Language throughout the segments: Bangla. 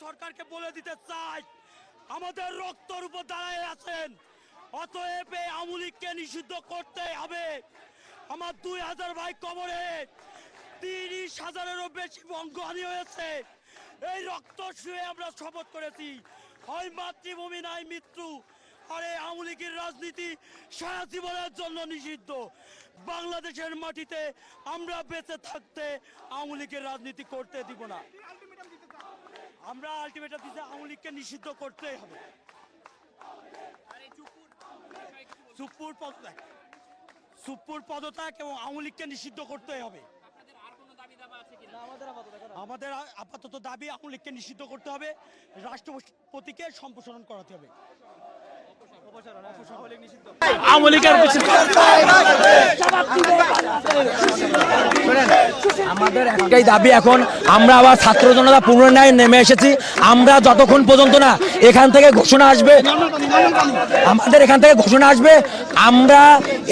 সরকারকে বলে দিতে চাই, আমাদের রক্তর উপর দাঁড়ায় আছেন। অতএব এই আওয়ামী লীগকে নিষিদ্ধ করতে হবে। আমার দুই হাজার ভাই কবরে তিরিশ হাজারেরও বেশি অঙ্গহানি হয়েছে। এই রক্ত শুয়ে আমরা শপথ করেছি। হয় মাতৃভূমি, নাই মৃত্যু। আর এই আওয়ামী লীগের রাজনীতি সারা জীবনের জন্য নিষিদ্ধ। বাংলাদেশের মাটিতে আমরা বেঁচে থাকতে আওয়ামী লীগের রাজনীতি করতে দিব না। আমরা আলটিমেটাম দিতে আওয়ামী লীগকে নিষিদ্ধ করতেই হবে। সুপুর পদত্যাগ। সুপুর পদত্যাগ এবং আওয়ামী লীগকে নিষিদ্ধ করতেই হবে। আমাদের আপাতত দাবি আওয়ামী লীগকে নিষিদ্ধ করতে হবে। রাষ্ট্রপতিকে সম্প্রসারণ করাতে হবে। আওয়ামী লীগের আমাদের একটাই দাবি এখন আমরা আবার ছাত্র জনতা পুনরায় নেমে এসেছি আমরা যতক্ষণ পর্যন্ত না এখান থেকে ঘোষণা আসবে আমাদের এখান থেকে ঘোষণা আসবে আমরা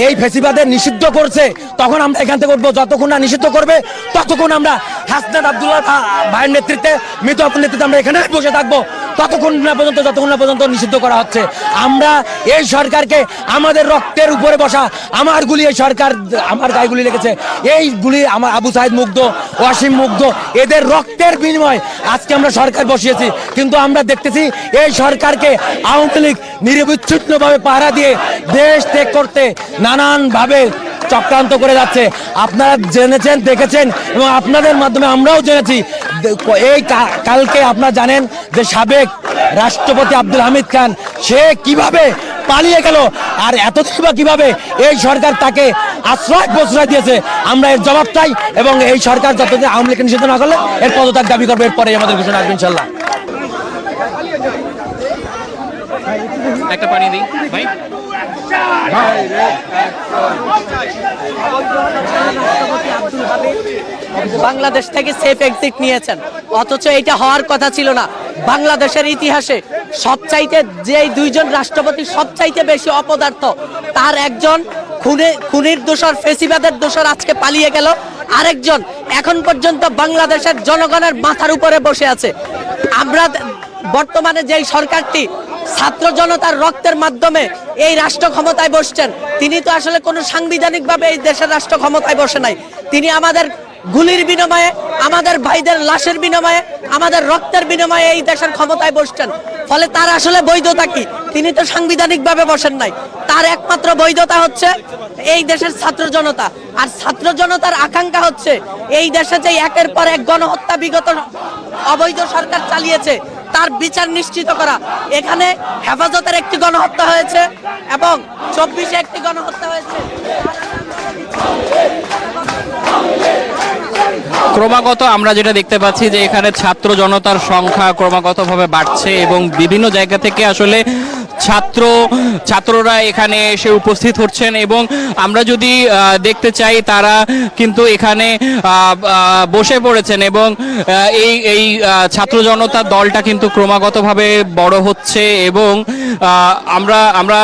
এই ফেসিবাদের নিষিদ্ধ করছে তখন আমরা এখান থেকে উঠবো। যতক্ষণ না নিষিদ্ধ করবে ততক্ষণ আমরা হাসনাত আবদুল্লাহ ভাইয়ের নেতৃত্বে মৃত নেতৃত্বে আমরা এখানে বসে থাকব। ততক্ষণ না পর্যন্ত, যতক্ষণ না পর্যন্ত নিষিদ্ধ করা হচ্ছে। আমরা এই সরকারকে আমাদের রক্তের উপরে বসা, আমার গুলি এই সরকার, আমার গায়ে গুলি লেগেছে। এই গুলি আমার আবু সাহেদ মুগ্ধ, ওয়াসিম মুগ্ধ, এদের রক্তের বিনিময় আজকে আমরা সরকার বসিয়েছি। কিন্তু আমরা দেখতেছি এই সরকারকে আওয়ামী লীগ নিরবিচ্ছিন্নভাবে পাহারা দিয়ে দেশ ত্যাগ করতে নানানভাবে চক্রান্ত করে যাচ্ছে। আপনারা জেনেছেন, দেখেছেন এবং আপনাদের মাধ্যমে আমরাও জেনেছি। এই কালকে আপনারা জানেন যে সাবেক রাষ্ট্রপতি আব্দুল হামিদ খান, সে কীভাবে পালিয়ে গেল আর এতদিন বা কীভাবে এই সরকার তাকে আশ্রয় প্রশ্রয় দিয়েছে, আমরা এর জবাব চাই এবং এই সরকার যতদিন আওয়ামী লীগকে নিষিদ্ধ না করলে এর পদত্যাগ দাবি করবে এরপরে আমাদের ঘোষণা আসবে ইনশাল্লাহ। একটা পানি দিই, ভাই। বাংলাদেশ থেকে সেফ এক্সিট নিয়েছেন। অথচ এটা হওয়ার কথা ছিল না। বাংলাদেশের ইতিহাসে সবচাইতে যে দুইজন রাষ্ট্রপতি সবচাইতে বেশি অপদার্থ, তার একজন খুনে খুনির দোষর, ফেসিবাদের দোষর আজকে পালিয়ে গেল। আরেকজন এখন পর্যন্ত বাংলাদেশের জনগণের মাথার উপরে বসে আছে। আমরা বর্তমানে যেই সরকারটি ছাত্র জনতার রক্তের মাধ্যমে এই রাষ্ট্র ক্ষমতায় বসছেন। তিনি তো আসলে কোনো সাংবিধানিকভাবে এই দেশের রাষ্ট্র ক্ষমতায় বসে নাই। তিনি আমাদের গুলির বিনিময়ে, আমাদের ভাইদের লাশের বিনিময়ে, আমাদের রক্তের বিনিময়ে এই দেশের ক্ষমতায় বসছেন। ফলে তার আসলে বৈধতা কি? তিনি তো সাংবিধানিকভাবে বসেন নাই। তার একমাত্র বৈধতা হচ্ছে এই দেশের ছাত্র জনতা। আর ছাত্র জনতার আকাঙ্ক্ষা হচ্ছে এই দেশে যে একের পর এক গণহত্যা বিগত অবৈধ সরকার চালিয়েছে তার বিচার নিশ্চিত করা। এখানে হেফাজতের একটি গণহত্যা হয়েছে এবং চব্বিশে একটি গণহত্যা হয়েছে। ক্রমাগত আমরা যেটা দেখতে পাচ্ছি যে এখানে ছাত্র জনতার সংখ্যা ক্রমাগতভাবে বাড়ছে এবং বিভিন্ন জায়গা থেকে আসলে ছাত্র, ছাত্ররা এখানে এসে উপস্থিত হচ্ছেন এবং আমরা যদি দেখতে চাই তারা কিন্তু এখানে বসে পড়েছেন এবং এই এই ছাত্র জনতার দলটা কিন্তু ক্রমাগতভাবে বড় হচ্ছে এবং আমরা আমরা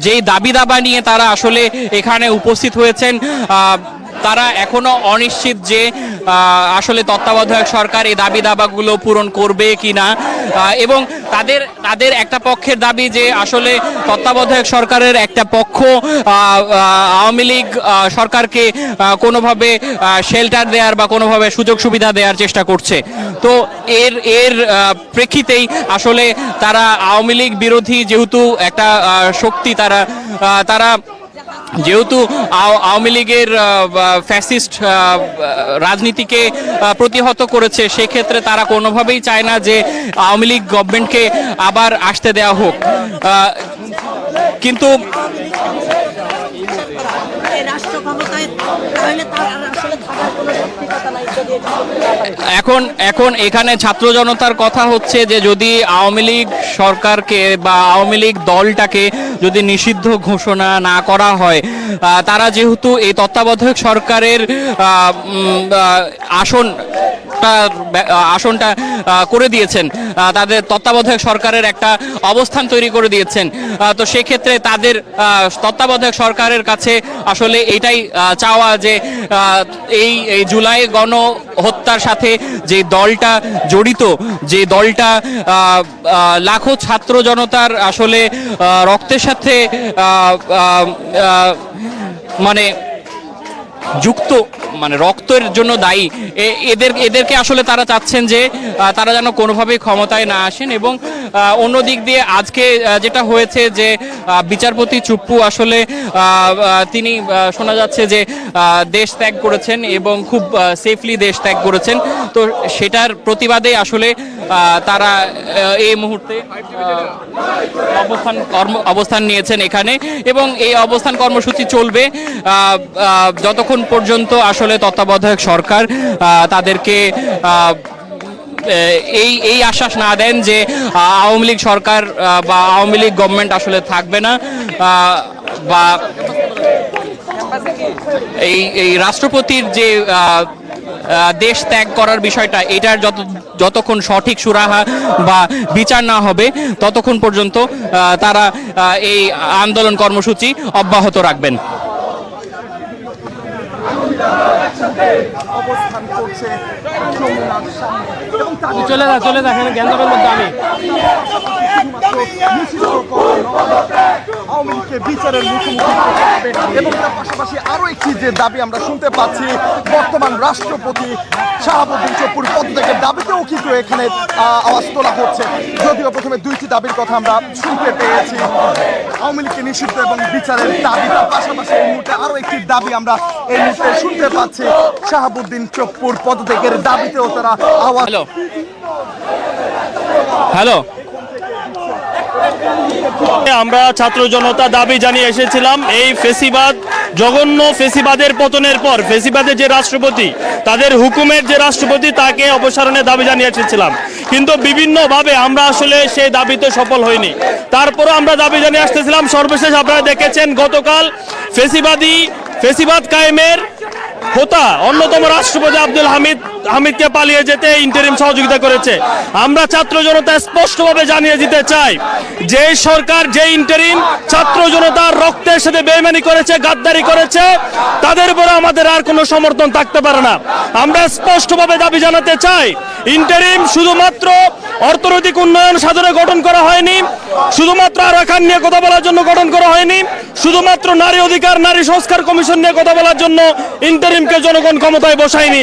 যেই দাবি দাবা নিয়ে তারা আসলে এখানে উপস্থিত হয়েছেন তারা এখনও অনিশ্চিত যে আসলে তত্ত্বাবধায়ক সরকার এই দাবি দাবাগুলো পূরণ করবে কিনা। আহ, এবং তাদের তাদের একটা পক্ষের দাবি যে আসলে তত্ত্বাবধায়ক সরকারের একটা পক্ষ আওয়ামী লীগ সরকারকে কোনোভাবে শেল্টার দেওয়ার বা কোনোভাবে সুযোগ সুবিধা দেওয়ার চেষ্টা করছে। তো এর এর প্রেক্ষিতেই আসলে তারা আওয়ামী লীগ বিরোধী যেহেতু একটা শক্তি তারা তারা যেহেতু আও- আওয়ামী লীগের ফ্যাসিস্ট রাজনীতিকে প্রতিহত করেছে, সেক্ষেত্রে তারা কোনোভাবেই চায় না যে আওয়ামী লীগ গভর্নমেন্টকে আবার আসতে দেওয়া হোক। কিন্তু এখন এখন এখানে ছাত্র জনতার কথা হচ্ছে যে যদি আওয়ামী লীগ সরকারকে বা আওয়ামী লীগ দলটাকে যদি নিষিদ্ধ ঘোষণা না করা হয় তারা যেহেতু এই তত্ত্বাবধায়ক সরকারের আসন আসনটা আসনটা করে দিয়েছেন। তাদের তত্ত্বাবধায়ক সরকারের একটা অবস্থান তৈরি করে দিয়েছেন। তো সেক্ষেত্রে তাদের তত্ত্বাবধায়ক সরকারের কাছে আসলে এটাই চাওয়া যে এই জুলাই গণ হত্যার সাথে যে দলটা জড়িত, যে দলটা লাখো ছাত্র জনতার আসলে রক্তের সাথে মানে যুক্ত মানে রক্তের জন্য দায়ী। এদের, এদেরকে আসলে তারা চাচ্ছেন যে তারা যেন কোনোভাবেই ক্ষমতায় না আসেন এবং অন্য দিক দিয়ে আজকে যেটা হয়েছে যে বিচারপতি চুপ্পু আসলে তিনি শোনা যাচ্ছে যে দেশ ত্যাগ করেছেন এবং খুব সেফলি দেশ ত্যাগ করেছেন। তো সেটার প্রতিবাদে আসলে তারা এই মুহূর্তে অবস্থান কর্ম, অবস্থান নিয়েছেন এখানে। এবং এই অবস্থান কর্মসূচি চলবে যতক্ষণ পর্যন্ত আসলে তত্ত্বাবধায়ক সরকার তাদেরকে এই এই আশ্বাস না দেন যে আওয়ামী লীগ সরকার বা আওয়ামী লীগ গভর্নমেন্ট আসলে থাকবে না বা এই এই রাষ্ট্রপতির যে দেশ ত্যাগ করার বিষয়টা এটার যত যতক্ষণ সঠিক সুরাহা বা বিচার না হবে ততক্ষণ পর্যন্ত তারা এই আন্দোলন কর্মসূচি অব্যাহত রাখবেন। চলে যা চলে যা এখানে মধ্যে আমি। আওয়ামী বিচারের মুখোমুখি এবং তার পাশাপাশি আরও একটি যে দাবি আমরা শুনতে পাচ্ছি, বর্তমান রাষ্ট্রপতি শাহাবুদ্দিন চপ্পুর পদত্যাগের দাবিতেও কিন্তু এখানে আওয়াজ তোলা হচ্ছে। যদিও প্রথমে দুইটি দাবির কথা আমরা শুনতে পেয়েছি, আওয়ামী লীগকে নিষিদ্ধ এবং বিচারের দাবি। তার পাশাপাশি এই মুহূর্তে আরও একটি দাবি আমরা এই মুহূর্তে শুনতে পাচ্ছি, শাহাবুদ্দিন চপ্পুর পদত্যাগের দাবিতেও তারা আওয়াজ হ্যালো। আমরা ছাত্র জনতা দাবি জানিয়ে এসেছিলাম, এই ফেসিবাদ, জঘন্য ফেসিবাদের পতনের পর, ফেসিবাদের যে রাষ্ট্রপতি, তাদের হুকুমের যে রাষ্ট্রপতি, তাকে অপসারণের দাবি জানিয়ে এসেছিলাম। কিন্তু বিভিন্নভাবে আমরা আসলে সেই দাবিতে সফল হইনি তারপরও আমরা দাবি জানিয়ে আসতেছিলাম, সর্বশেষ আপনারা দেখেছেন, গতকাল ফেসিবাদী, ফেসিবাদ কায়েমের হোতা, অন্যতম রাষ্ট্রপতি আব্দুল হামিদ, হামিদকে পালিয়ে যেতে ইন্টারিম সহযোগিতা করেছে। আমরা ছাত্র জনতা স্পষ্টভাবে জানিয়ে দিতে চাই, যে সরকার, যে ইন্টারিম ছাত্র জনতার রক্তের সাথে বেইমানি করেছে, গাদ্দারি করেছে, তাদের উপরে আমাদের আর কোনো সমর্থন থাকতে পারে না। আমরা স্পষ্টভাবে দাবি জানাতে চাই ইন্টারিম শুধুমাত্র অর্থনৈতিক উন্নয়ন সাধনে গঠন করা হয়নি, শুধুমাত্র আরাকান নিয়ে কথা বলার জন্য গঠন করা হয়নি, শুধুমাত্র নারী অধিকার, নারী সংস্কার কমিশন নিয়ে কথা বলার জন্য ইন্টারিমকে জনগণ ক্ষমতায় বসায়নি।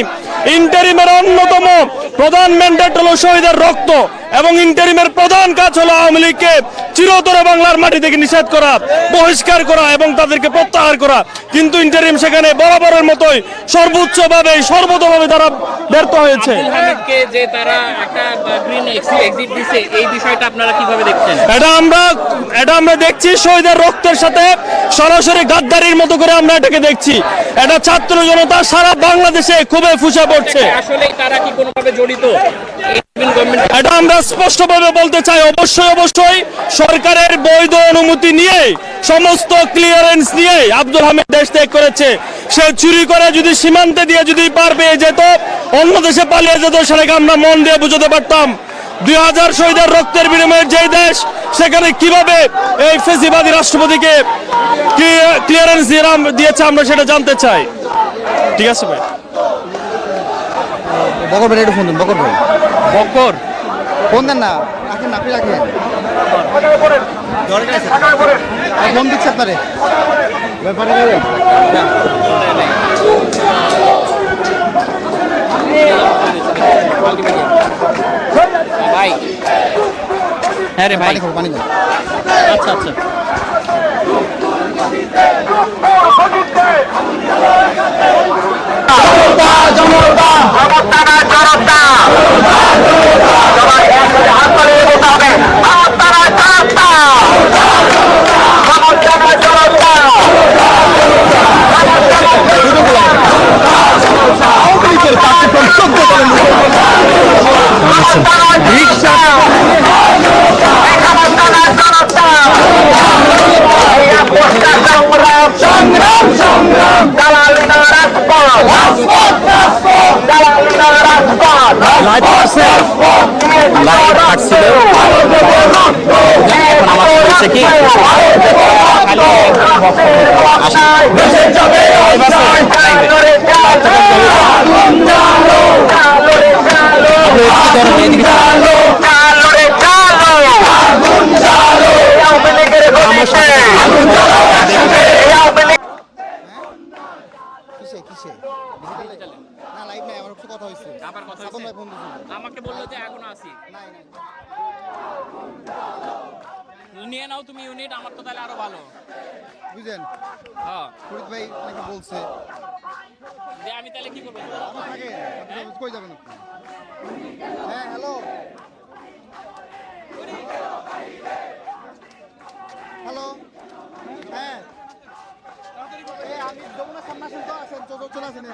ইন্টারিমের অন্যতম প্রধান ম্যান্ডেট হল শহীদের রক্ত। এবং ইন্টারিমের প্রধান কাজ হলো আওয়ামী লীগকে চিরতরে বাংলার মাটি থেকে নিষেধ করা বহিষ্কার করা এবং তাদেরকে প্রত্যাহার করা। কিন্তু ইন্টারিম সেখানে বরাবরের মতোই সর্বোচ্চভাবে সর্বতভাবে তারা ব্যর্থ হয়েছে। এটা আমরা এটা আমরা দেখছি শহীদের রক্তের সাথে সরাসরি গাদ্দারির মতো করে আমরা এটাকে দেখছি। এটা ছাত্র জনতা সারা বাংলাদেশে খুবই ফুসে পড়ছে। আসলে তারা কি কোনোভাবে জড়িত? এটা আমরা স্পষ্টভাবে বলতে চাই, অবশ্যই অবশ্যই সরকারের বৈধ অনুমতি নিয়ে, সমস্ত ক্লিয়ারেন্স নিয়ে আব্দুল হামিদ দেশ ত্যাগ করেছে। সে চুরি করে যদি সীমান্তে দিয়ে যদি পার পেয়ে যেত, অন্য দেশে পালিয়ে যেত, সেটাকে আমরা মন দিয়ে বুঝতে পারতাম। দুই হাজার শহীদের রক্তের বিনিময়ে যে দেশ, সেখানে কীভাবে এই ফেসিবাদী রাষ্ট্রপতিকে ক্লিয়ারেন্স দিয়েছে আমরা সেটা জানতে চাই। ঠিক আছে ভাই? বকর ভাই একটু ফোন দেন বকর ভাই। বকর। ফোন দেন না রাখেন না, আপনি রাখেন। আর ফোন দিচ্ছে আপনারে। ব্যাপারে ভাই। হ্যাঁ রে ভাই। পানি খাব পানি খাব জনতা জনতা জনতা সংগ্রাম নাই নিয়ে নাও তুমি ইউনিট আমার তো তাহলে আরও ভালো। বুঝলেন? হ্যাঁ। ফরিদ ভাই নাকি বলছে? আমি তাহলে কি করব? কই যাবেন হ্যাঁ হ্যালো। হ্যালো। হ্যাঁ। আমি যমুনা সামনে আসেন তো আসেন চলে আসেন